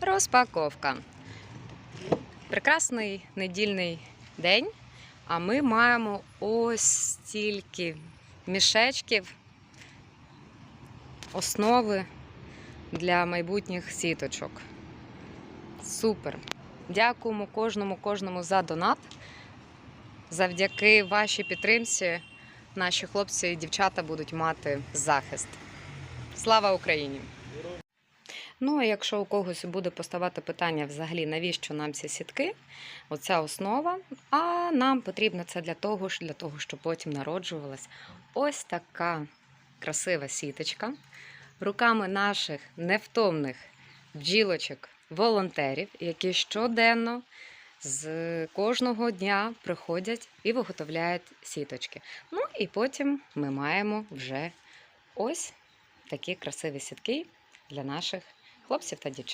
Розпаковка. Прекрасний недільний день, а ми маємо ось стільки мішечків, основи для майбутніх сіточок. Супер! Дякуємо кожному кожному за донат. Завдяки вашій підтримці наші хлопці і дівчата будуть мати захист. Слава Україні! Ну, а якщо у когось буде поставати питання взагалі, навіщо нам ці сітки, оця основа, а нам потрібно це для того, для того, щоб потім народжувалась ось така красива сіточка. Руками наших невтомних бджілочок, волонтерів, які щоденно з кожного дня приходять і виготовляють сіточки. Ну і потім ми маємо вже ось такі красиві сітки для наших хлопців та дівчат.